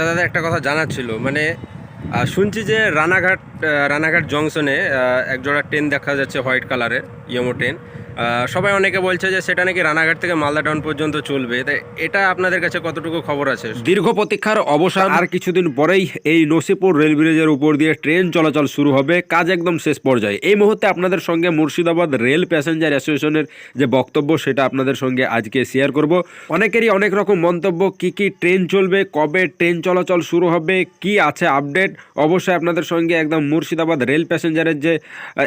আচ্ছা দাদা একটা কথা জানার ছিল। মানে শুনছি যে রানাঘাট রানাঘাট জংশনে একজোড়া ট্রেন দেখা যাচ্ছে হোয়াইট কালারের ইয়েমো ট্রেন সবাই অনেকে বলছে যে সেটা নাকি রানাঘাট থেকে মালদা টাউন পর্যন্ত চলবে। তাই এটা আপনাদের কাছে কতটুকু খবর আছে? দীর্ঘ প্রতীক্ষার অবসান। আর কিছুদিন পরেই এই নসিপুর রেল ব্রিজের উপর দিয়ে ট্রেন চলাচল শুরু হবে। কাজ একদম শেষ পর্যায়ে। এই মুহূর্তে আপনাদের সঙ্গে মুর্শিদাবাদ রেল প্যাসেঞ্জার অ্যাসোসিয়েশনের যে বক্তব্য সেটা আপনাদের সঙ্গে আজকে শেয়ার করব। অনেকেরই অনেক রকম মন্তব্য কি কি ট্রেন চলবে কবে ট্রেন চলাচল শুরু হবে কি আছে আপডেট? অবশ্যই আপনাদের সঙ্গে একদম মুর্শিদাবাদ রেল প্যাসেঞ্জারের যে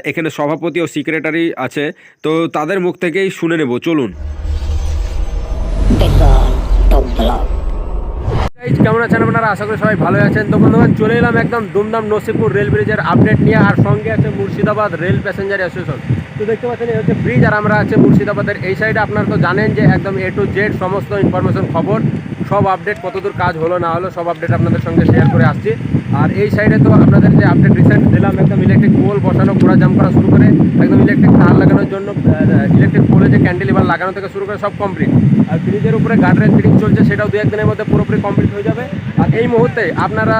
এখানে সভাপতি ও সেক্রেটারি আছে। তো তাদের মুখ থেকেই শুনে নেব, চলুন। কেমন আছেন আপনারা? আশা করি সবাই ভালো আছেন। তো বন্ধুগণ, চলে এলাম একদম দুমদাম নসিপুর রেল ব্রিজের আপডেট নিয়ে। আর সঙ্গে আছে মুর্শিদাবাদ রেল প্যাসেঞ্জার অ্যাসোসিয়েশন তো দেখতে পাচ্ছেন, এই হচ্ছে ব্রিজ আর আমরা আছে মুর্শিদাবাদের। এই সাইডে আপনারা তো জানেন যে একদম এ টু জেড সমস্ত ইনফরমেশন খবর, সব আপডেট কতদূর কাজ হলো না হলো, সব আপডেট আপনাদের সঙ্গে শেয়ার করে আসছি। আর এই সাইডে তো আপনাদের যে আপডেট রিসেন্ট দিলাম, একদম ইলেকট্রিক পোল বসানো ঘোড়া জাম করা শুরু করে, একদম ইলেকট্রিক তার লাগানোর জন্য ইলেকট্রিক পোলে যে ক্যান্ডেলিভার লাগানো থেকে শুরু করে সব কমপ্লিট আর ব্রিজের উপরে গার্ডরেল ফিটিং চলছে, সেটাও দু একদিনের মধ্যে পুরোপুরি কমপ্লিট হয়ে যাবে। আর এই মুহূর্তে আপনারা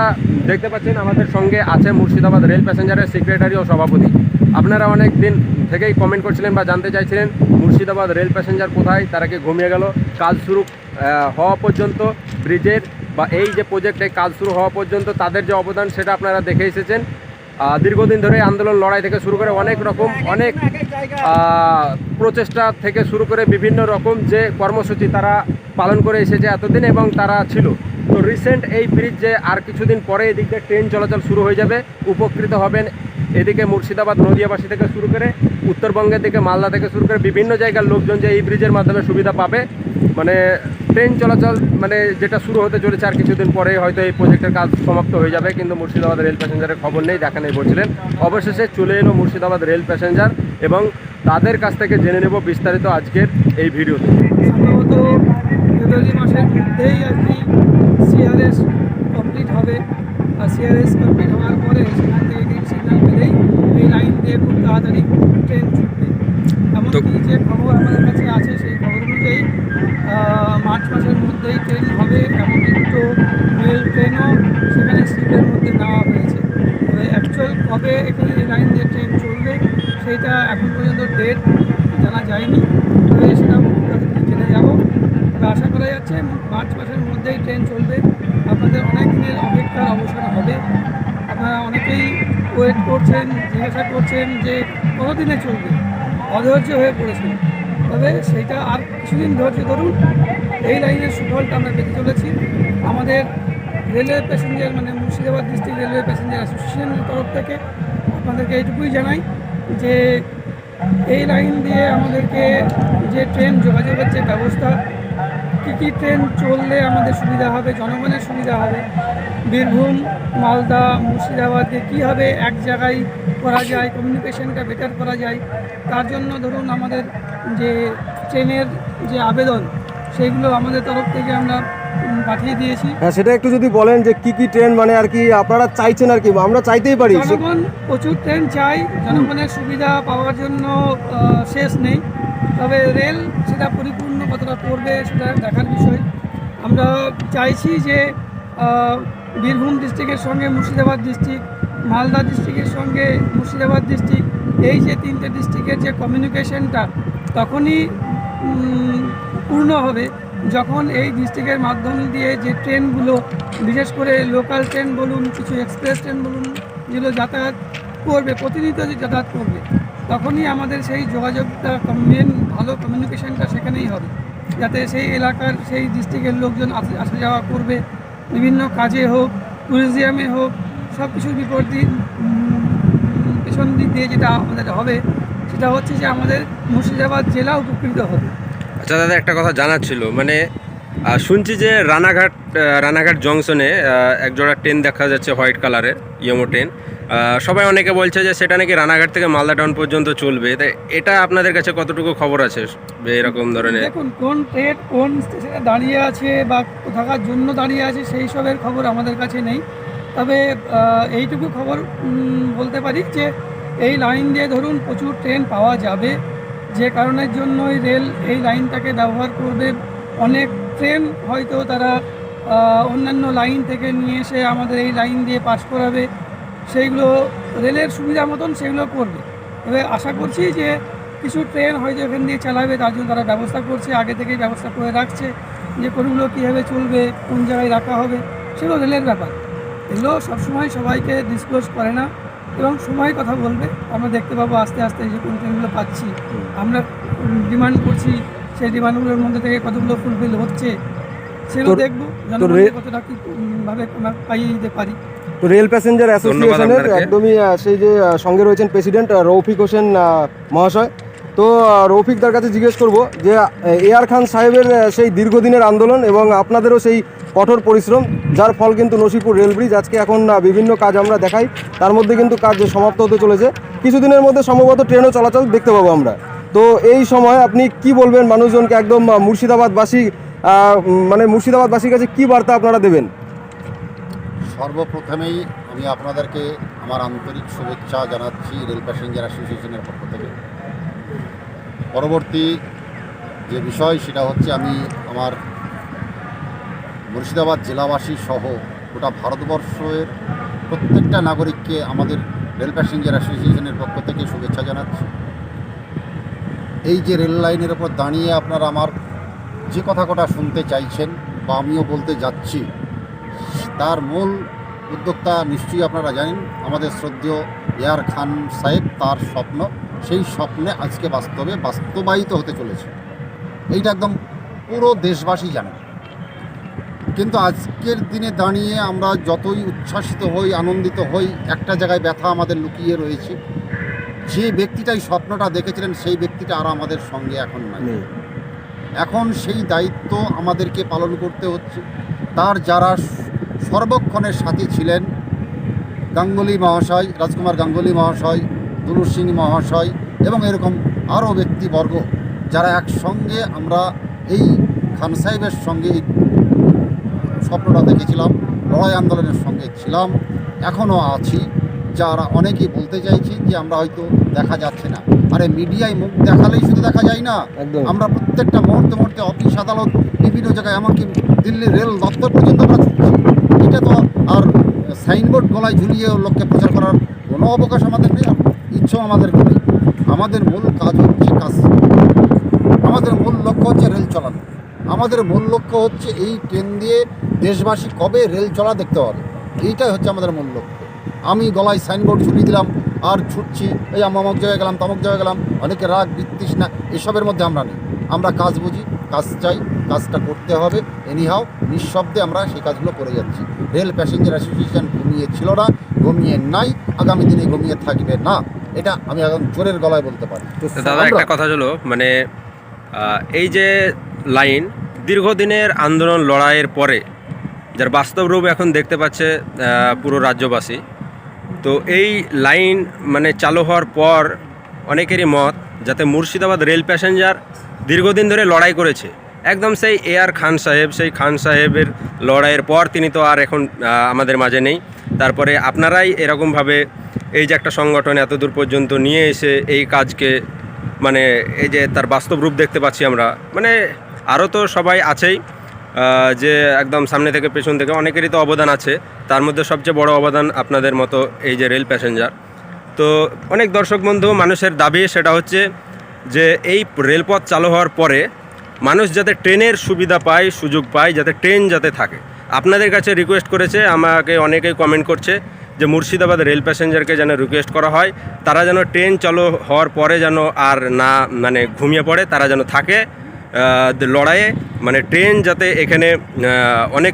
দেখতে পাচ্ছেন, আমাদের সঙ্গে আছে মুর্শিদাবাদ রেল প্যাসেঞ্জারের সেক্রেটারি ও সভাপতি। আপনারা অনেক দিন থেকেই কমেন্ট করছিলেন বা জানতে চাইছিলেন, মুর্শিদাবাদ রেল প্যাসেঞ্জার কোথায়, তারা কি ঘুমিয়ে গেল? কাজ শুরু হওয়া পর্যন্ত ব্রিজের বা এই যে প্রজেক্টে কাজ শুরু হওয়া পর্যন্ত তাদের যে অবদান সেটা আপনারা দেখে এসেছেন। দীর্ঘদিন ধরে আন্দোলন লড়াই থেকে শুরু করে অনেক রকম, অনেক প্রচেষ্টা থেকে শুরু করে বিভিন্ন রকম যে কর্মসূচি তারা পালন করে এসেছে এতদিন এবং তারা ছিল। তো রিসেন্ট এই ব্রিজ যে আর কিছুদিন পরে এদিকে ট্রেন চলাচল শুরু হয়ে যাবে, উপকৃত হবেন এদিকে মুর্শিদাবাদ, নদিয়াবাসী থেকে শুরু করে উত্তরবঙ্গের দিকে, মালদা থেকে শুরু করে বিভিন্ন জায়গার লোকজন যে এই ব্রিজের মাধ্যমে সুবিধা পাবে। মানে ট্রেন চলাচল মানে যেটা শুরু হতে চলেছে আর কিছুদিন পরে হয়তো এই প্রজেক্টের কাজ সমাপ্ত হয়ে যাবে, কিন্তু মুর্শিদাবাদ রেল প্যাসেঞ্জারের খবর নেই, দেখা নেই বলছিলেন। অবশেষে চলে এলো মুর্শিদাবাদ রেল প্যাসেঞ্জার এবং তাদের কাছ থেকে জেনে নেব বিস্তারিত আজকের এই ভিডিওতে। সম্ভবত সিআরএস কমপ্লিট হবে। আর সিআরএস কমপ্লিট হওয়ার পরে সেখান থেকে সিগন্যাল পেলেই এই লাইন দিয়ে খুব তাড়াতাড়ি ট্রেন ছুটবে। এমনকি যে খবর আমাদের কাছে আছে সেই খবর অনুযায়ী জিজ্ঞাসা করছেন যে কতদিনে চলবে? অধৈর্য হয়ে পড়েছেন তবে সেইটা আর কিছুদিন ধৈর্য ধরুন। এই লাইনের সুফলটা আমরা পেতে চলেছি। আমাদের রেলওয়ে প্যাসেঞ্জার মানে মুর্শিদাবাদ ডিস্ট্রিক্ট রেলওয়ে প্যাসেঞ্জার অ্যাসোসিয়েশনের তরফ থেকে আপনাদেরকে এইটুকুই জানাই যে এই লাইন দিয়ে আমাদেরকে যে ট্রেন যোগাযোগের যে ব্যবস্থা কী কী ট্রেন চললে আমাদের সুবিধা হবে জনগণের সুবিধা হবে? বীরভূম মালদা মুর্শিদাবাদে কীভাবে এক জায়গায় করা যায় কমিউনিকেশনটা বেটার করা যায়। তার জন্য ধরুন আমাদের যে ট্রেনের যে আবেদন সেইগুলো আমাদের তরফ থেকে আমরা পাঠিয়ে দিয়েছি। হ্যাঁ সেটা একটু যদি বলেন যে কি কি ট্রেন মানে আর কি আপনারা চাইছেন আর কি আমরা চাইতেই পারি। জনগণ প্রচুর ট্রেন চাই জনগণের সুবিধা পাওয়ার জন্য শেষ নেই। তবে রেল সেটা পরিপূর্ণ কতটা করবে সেটা দেখার বিষয়। আমরা চাইছি যে বীরভূম ডিস্ট্রিক্টের সঙ্গে মুর্শিদাবাদ ডিস্ট্রিক্ট মালদা ডিস্ট্রিক্টের সঙ্গে মুর্শিদাবাদ ডিস্ট্রিক্ট এই যে তিনটে ডিস্ট্রিক্টের যে কমিউনিকেশনটা তখনই পূর্ণ হবে। যখন এই ডিস্ট্রিক্টের মাধ্যম দিয়ে যে ট্রেনগুলো, বিশেষ করে লোকাল ট্রেন বলুন, কিছু এক্সপ্রেস ট্রেন বলুন, যেগুলো যাতায়াত করবে, প্রতিনিয়ত যাতায়াত করবে তখনই আমাদের সেই যোগাযোগটা মেন ভালো কমিউনিকেশনটা সেখানেই হবে। যাতে সেই এলাকার সেই ডিস্ট্রিক্টের লোকজন আসা যাওয়া করবে। বিভিন্ন কাজে হোক ট্যুরিজমে হোক সব কিছুর বিপরীত পেছন দিক দিয়ে যেটা আমাদের হবে, সেটা হচ্ছে যে আমাদের মুর্শিদাবাদ জেলা উপকৃত হবে। আচ্ছা দাদা, একটা কথা জানার ছিল। মানে শুনছি যে রানাঘাট রানাঘাট জংশনে একজোড়া ট্রেন দেখা যাচ্ছে হোয়াইট কালারের, ইয়েমো ট্রেন সবাই অনেকে বলছে যে সেটা নাকি রানাঘাট থেকে মালদা টাউন পর্যন্ত চলবে। তাই এটা আপনাদের কাছে কতটুকু খবর আছে এরকম ধরনের? দেখুন, কোন ট্রেন কোন স্টেশনে দাঁড়িয়ে আছে বা থাকার জন্য দাঁড়িয়ে আছে সেই সবের খবর আমাদের কাছে নেই। তবে এইটুকু খবর বলতে পারি যে এই লাইন দিয়ে ধরুন প্রচুর ট্রেন পাওয়া যাবে। যে কারণের জন্যই রেল এই লাইনটাকে ব্যবহার করবে। অনেক ট্রেন হয়তো তারা অন্যান্য লাইন থেকে নিয়ে এসে আমাদের এই লাইন দিয়ে পাস করাবে। সেইগুলো রেলের সুবিধা মতন সেগুলো করবে। তবে আশা করছি যে কিছু ট্রেন হয়তো এখান দিয়ে চালাবে তার জন্য তারা ব্যবস্থা করছে আগে থেকেই ব্যবস্থা করে রাখছে যে কোনগুলো কীভাবে চলবে কোন জায়গায় রাখা হবে সেগুলো রেলের ব্যাপার। এগুলো সবসময় সবাইকে ডিসক্লোজ করে না এবং সময় কথা বলবে আমরা দেখতে পাবো আস্তে আস্তে যে কোন ট্রেনগুলো পাচ্ছি। আমরা ডিমান্ড করছি সেই ডিমান্ডগুলোর মধ্যে থেকে কতগুলো ফুলফিল হচ্ছে সেগুলো দেখব জনগণকে কতটা কি উম, ভাবে পাইয়ে দিতে পারি। তো রেল প্যাসেঞ্জার অ্যাসোসিয়েশনের একদমই সেই যে সঙ্গে রয়েছেন প্রেসিডেন্ট রৌফিক হোসেন মহাশয়। তো রৌফিকদার কাছে জিজ্ঞেস করব যে এয়ার খান সাহেবের সেই দীর্ঘদিনের আন্দোলন এবং আপনাদেরও সেই কঠোর পরিশ্রম যার ফল কিন্তু নসিপুর রেল ব্রিজ আজকে এখন বিভিন্ন কাজ আমরা দেখাই তার মধ্যে কিন্তু কাজ সমাপ্ত হতে চলেছে। কিছুদিনের মধ্যে সম্ভবত ট্রেনও চলাচল দেখতে পাবো আমরা। তো এই সময় আপনি কি বলবেন মানুষজনকে একদম মুর্শিদাবাদবাসী মানে মুর্শিদাবাদবাসীর কাছে কি বার্তা আপনারা দেবেন? সর্বপ্রথমেই আমি আপনাদেরকে আমার আন্তরিক শুভেচ্ছা জানাচ্ছি রেল প্যাসেঞ্জার অ্যাসোসিয়েশনের পক্ষ থেকে। পরবর্তী যে বিষয়, সেটা হচ্ছে আমি আমার মুর্শিদাবাদ জেলাবাসী সহ গোটা ভারতবর্ষের প্রত্যেকটা নাগরিককে আমাদের রেল প্যাসেঞ্জার অ্যাসোসিয়েশনের পক্ষ থেকে শুভেচ্ছা জানাচ্ছি। এই যে রেল লাইনের ওপর দাঁড়িয়ে আপনারা আমার যে কথা কটা শুনতে চাইছেন বা আমিও বলতে যাচ্ছি তার মূল উদ্যোক্তা নিশ্চয়ই আপনারা জানেন আমাদের শ্রদ্ধেয় এয়ার খান সাহেব তার স্বপ্ন সেই স্বপ্নে আজকে বাস্তবে বাস্তবায়িত হতে চলেছে। এইটা একদম পুরো দেশবাসী জানে। কিন্তু আজকের দিনে দাঁড়িয়ে আমরা যতই উচ্ছ্বাসিত হই আনন্দিত হই একটা জায়গায় ব্যথা আমাদের লুকিয়ে রয়েছে। যে ব্যক্তিটা এই স্বপ্নটা দেখেছিলেন সেই ব্যক্তিটা আর আমাদের সঙ্গে এখন নাই। এখন সেই দায়িত্ব আমাদেরকে পালন করতে হচ্ছে। তার যারা সর্বক্ষণের সাথী ছিলেন গাঙ্গুলি মহাশয় রাজকুমার গাঙ্গুলি মহাশয় দুলু সিং মহাশয় এবং এরকম আরও ব্যক্তিবর্গ যারা একসঙ্গে আমরা এই খান সাহেবের সঙ্গে এই স্বপ্নটা দেখেছিলাম লড়াই আন্দোলনের সঙ্গে ছিলাম এখনও আছি যারা অনেকেই বলতে চাইছি যে আমরা হয়তো দেখা যাচ্ছে না। আরে মিডিয়ায় মুখ দেখালেই শুধু দেখা যায় না। আমরা প্রত্যেকটা মুহূর্তে মুহূর্তে অফিস আদালত বিভিন্ন জায়গায় এমনকি দিল্লি রেল দপ্তর পর্যন্ত আমরা ছুটছি এটা তো, আর সাইনবোর্ড গলায় ঝুলিয়ে লোককে প্রচার করার কোনো অবকাশ আমাদের নেই ইচ্ছেও আমাদের নেই। আমাদের মূল কাজ হচ্ছে কাজ। আমাদের মূল লক্ষ্য হচ্ছে রেল চালানো আমাদের মূল লক্ষ্য হচ্ছে এই ট্রেন দিয়ে দেশবাসী কবে রেল চলা দেখতে পাবে? এইটাই হচ্ছে আমাদের মূল লক্ষ্য। আমি গলায় সাইনবোর্ড ঝুলিয়ে দিলাম, আর ছুটছি, এই আমি জায়গায় গেলাম, তমুক জায়গায় গেলাম, অনেকে রাগ না এসবের মধ্যে আমরা নেই। আমরা কাজ বুঝি, কাজ চাই কাজটা করতে হবে। এনিহাও নিঃশব্দে আমরা সেই কাজগুলো করে যাচ্ছি। রেল প্যাসেঞ্জার অ্যাসোসিয়েশন ঘুমিয়ে ছিল না ঘুমিয়ে নাই আগামী দিনে ঘুমিয়ে থাকবে না। এটা আমি এখন জোরের গলায় বলতে পারি। তো দাদা একটা কথা হলো মানে এই যে লাইন দীর্ঘদিনের আন্দোলন লড়াইয়ের পরে যার বাস্তব রূপ এখন দেখতে পাচ্ছে পুরো রাজ্যবাসী তো এই লাইন মানে চালু হওয়ার পর অনেকেরই মত যাতে মুর্শিদাবাদ রেল প্যাসেঞ্জার দীর্ঘদিন ধরে লড়াই করেছে একদম সেই এ আর খান সাহেব, সেই খান সাহেবের লড়াইয়ের পর তিনি তো আর এখন আমাদের মাঝে নেই। তারপরে আপনারাই এরকমভাবে এই যে একটা সংগঠন এত দূর পর্যন্ত নিয়ে এসে এই কাজকে মানে এই যে তার বাস্তব রূপ দেখতে পাচ্ছি আমরা। মানে আরও তো সবাই আছেই যে একদম সামনে থেকে পেছন থেকে অনেকেরই তো অবদান আছে। তার মধ্যে সবচেয়ে বড় অবদান আপনাদের মতো এই যে রেল প্যাসেঞ্জার। তো অনেক দর্শক বন্ধু, মানুষের দাবি সেটা হচ্ছে যে এই রেলপথ চালু হওয়ার পরে মানুষ যাতে ট্রেনের সুবিধা পায়, সুযোগ পায়, যাতে ট্রেন যাতে থাকে। আপনাদের কাছে রিকোয়েস্ট করেছে, আমাকে অনেকেই কমেন্ট করছে যে মুর্শিদাবাদ রেল প্যাসেঞ্জারকে যেন রিকোয়েস্ট করা হয়, তারা যেন ট্রেন চালু হওয়ার পরে যেন আর না মানে ঘুমিয়ে পড়ে, তারা যেন থাকে লড়াইয়ে। মানে ট্রেন যাতে এখানে অনেক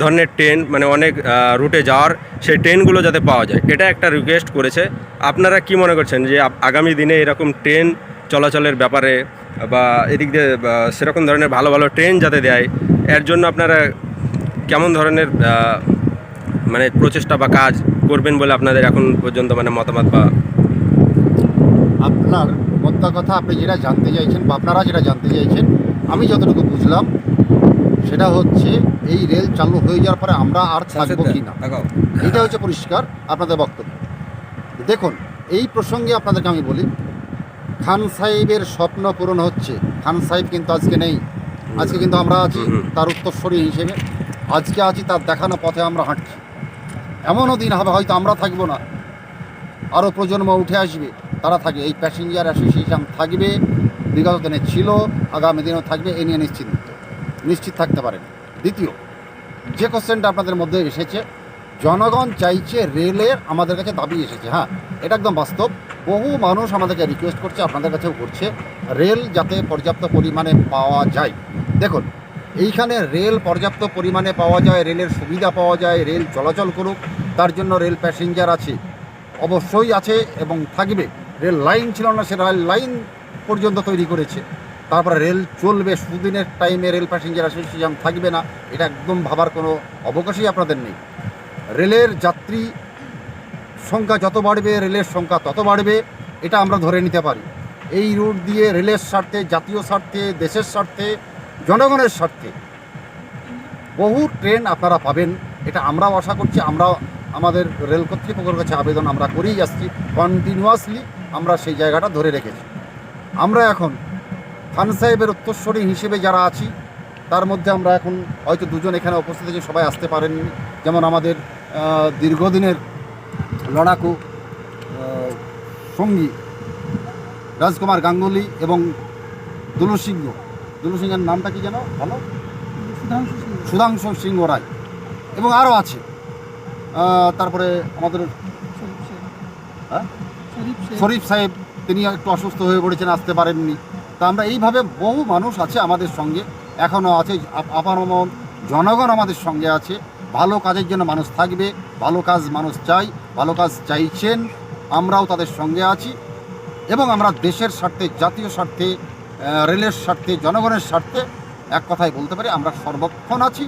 ধরনের ট্রেন মানে অনেক রুটে যাওয়ার, সেই ট্রেনগুলো যাতে পাওয়া যায়। এটা একটা রিকোয়েস্ট করেছে। আপনারা কি মনে করছেন যে আগামী দিনে এরকম ট্রেন চলাচলের ব্যাপারে বা এদিক দিয়ে সেরকম ধরনের ভালো ভালো ট্রেন যাতে দেয় এর জন্য আপনারা কেমন ধরনের মানে প্রচেষ্টা বা কাজ করবেন বলে আপনাদের এখন পর্যন্ত মানে মতামত বা আপনার মোদ্দা কথা আপনি যেটা জানতে চাইছেন বা আপনারা যেটা জানতে চাইছেন আমি যতটুকু বুঝলাম সেটা হচ্ছে এই রেল চালু হয়ে যাওয়ার পরে আমরা আর থাকব কি না এটা হচ্ছে পরিষ্কার আপনাদের বক্তব্য। দেখুন এই প্রসঙ্গে আপনাদেরকে আমি বলি খান সাহেবের স্বপ্ন পূরণ হচ্ছে। খান সাহেব কিন্তু আজকে নেই। আজকে কিন্তু আমরা আছি তার উত্তরস্বরী হিসেবে। আজকে আছি তার দেখানো পথে আমরা হাঁটছি। এমনও দিন হবে হয়তো আমরা থাকব না। আরও প্রজন্ম উঠে আসবে তারা থাকবে। এই প্যাসেঞ্জার অ্যাসোসিয়েশন থাকবে বিগত দিনে ছিল আগামী দিনেও থাকবে এ নিয়ে নিশ্চিত। নিশ্চিত থাকতে পারেন দ্বিতীয় যে কোশ্চেনটা আপনাদের মধ্যে এসেছে জনগণ চাইছে রেলের আমাদের কাছে দাবি এসেছে হ্যাঁ। এটা একদম বাস্তব। বহু মানুষ আমাদেরকে রিকোয়েস্ট করছে, আপনাদের কাছেও করছে। রেল যাতে পর্যাপ্ত পরিমাণে পাওয়া যায়। দেখুন, এইখানে রেল পর্যাপ্ত পরিমাণে পাওয়া যায়, রেলের সুবিধা পাওয়া যায়, রেল চলাচল করুক, তার জন্য রেল প্যাসেঞ্জার আছে। অবশ্যই আছে এবং থাকবে। রেল লাইন ছিল না, সে রেল লাইন পর্যন্ত তৈরি করেছে। তারপরে রেল চলবে, সুদিনের টাইমে রেল প্যাসেঞ্জার অ্যাসোসিয়েশন থাকবে না, এটা একদম ভাবার কোনো অবকাশই আপনাদের নেই। রেলের যাত্রী সংখ্যা যত বাড়বে, রেলের সংখ্যা তত বাড়বে, এটা আমরা ধরে নিতে পারি। এই রুট দিয়ে রেলের স্বার্থে, জাতীয় স্বার্থে, দেশের স্বার্থে, জনগণের স্বার্থে বহু ট্রেন আপনারা পাবেন। এটা আমরাও আশা করছি, আমরাও আমাদের রেল কর্তৃপক্ষের কাছে আবেদন আমরা করেই আসছি। কন্টিনিউয়াসলি আমরা সেই জায়গাটা ধরে রেখেছি। আমরা এখন খান সাহেবের উত্তরস্বরী হিসেবে যারা আছি, তার মধ্যে আমরা এখন হয়তো দুজন এখানে উপস্থিত আছে, সবাই আসতে পারেননি। যেমন আমাদের দীর্ঘদিনের লড়াকু সঙ্গী রাজকুমার গাঙ্গুলি এবং দুলু সিংহ। দুলু সিংহের নামটা কি যেন? ভালো? সুধাংশু সিংহ। রায়। এবং আরও আছে। তারপরে আমাদের শরীফ হ্যাঁ? শরীফ সাহেব তিনি একটু অসুস্থ হয়ে পড়েছেন আসতে পারেননি। তা আমরা এইভাবে বহু মানুষ আছে আমাদের সঙ্গে। এখনও আছে আপ- জনগণ আমাদের সঙ্গে আছে। ভালো কাজের জন্য মানুষ থাকবে, ভালো কাজ মানুষ চাই, ভালো কাজ চাইছেন, আমরাও তাদের সঙ্গে আছি এবং আমরা দেশের স্বার্থে, জাতীয় স্বার্থে রেলের স্বার্থে, জনগণের স্বার্থে এক কথায় বলতে পারি আমরা সর্বক্ষণ আছি,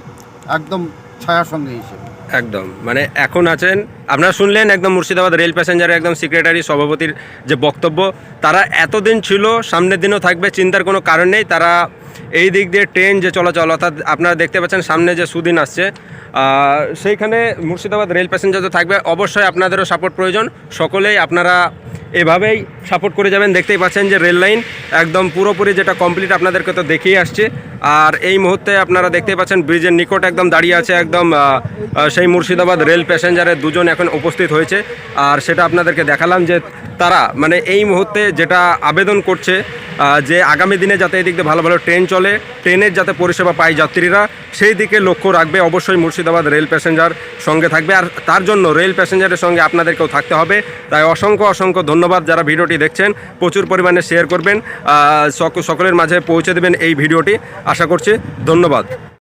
একদম ছায়ার সঙ্গে হিসেবে একদম মানে এখন আছেন, আপনারা শুনলেন একদম মুর্শিদাবাদ রেল প্যাসেঞ্জারের একদম সেক্রেটারি সভাপতির যে বক্তব্য, তারা এতদিন ছিল, সামনের দিনও থাকবে, চিন্তার কোনো কারণ নেই, তারা এই দিক দিয়ে ট্রেন যে চলাচল, অর্থাৎ আপনারা দেখতে পাচ্ছেন সামনে যে সুদিন আসছে সেইখানে মুর্শিদাবাদ রেল প্যাসেঞ্জার তো থাকবে, অবশ্যই আপনাদেরও সাপোর্ট প্রয়োজন। সকলেই আপনারা এভাবেই সাপোর্ট করে যাবেন। দেখতেই পাচ্ছেন যে রেল লাইন একদম পুরোপুরি যেটা কমপ্লিট আপনাদেরকে তো দেখিয়ে আসছে। আর এই মুহূর্তে আপনারা দেখতেই পাচ্ছেন ব্রিজের নিকট একদম দাঁড়িয়ে আছে একদম সেই মুর্শিদাবাদ রেল প্যাসেঞ্জারের দুজন এখন উপস্থিত হয়েছে। আর সেটা আপনাদেরকে দেখালাম যে তারা মানে এই মুহূর্তে যেটা আবেদন করছে যে আগামী দিনে যাতে এদিক দিয়ে ভালো ভালো ট্রেন চলে, ট্রেনের যাতে পরিষেবা পায় যাত্রীরা, সেই দিকে লক্ষ্য রাখবে। অবশ্যই মুর্শিদাবাদ রেল প্যাসেঞ্জার সঙ্গে থাকবে। আর তার জন্য রেল প্যাসেঞ্জারের সঙ্গে আপনাদেরকেও থাকতে হবে। তাই অসংখ্য অসংখ্য ধন্যবাদ যারা ভিডিওটি দেখছেন। প্রচুর পরিমাণে শেয়ার করবেন। সক- সকলের মাঝে পৌঁছে দেবেন এই ভিডিওটি। আশা করছি ধন্যবাদ।